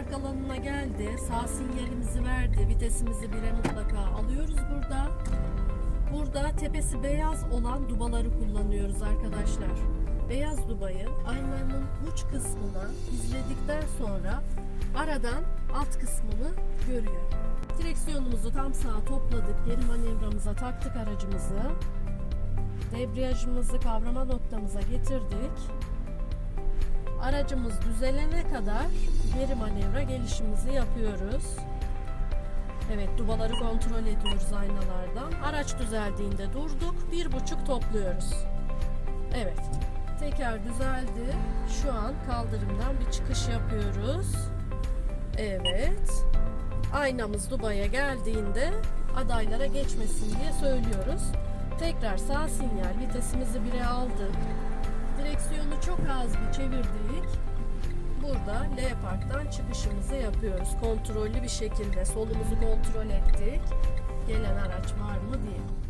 park alanına geldi. Sağ sinyalimizi verdi. Vitesimizi bire mutlaka alıyoruz burada. Burada tepesi beyaz olan dubaları kullanıyoruz arkadaşlar. Beyaz dubayı aynanın uç kısmına izledikten sonra aradan alt kısmını görüyor. Direksiyonumuzu tam sağa topladık. Geri manevramıza taktık aracımızı. Debriyajımızı kavrama noktamıza getirdik. Aracımız düzelene kadar geri manevra gelişimizi yapıyoruz. Evet dubaları kontrol ediyoruz aynalardan. Araç düzeldiğinde durduk. Bir buçuk topluyoruz. Evet. Teker düzeldi. Şu an kaldırımdan bir çıkış yapıyoruz. Evet. Aynamız Dubai'ye geldiğinde adaylara geçmesin diye söylüyoruz. Tekrar sağ sinyal vitesimizi bire aldık. Direksiyonu çok az bir çevirdik. Burada L Park'tan çıkışımızı yapıyoruz. Kontrollü bir şekilde solumuzu kontrol ettik. Gelen araç var mı diye.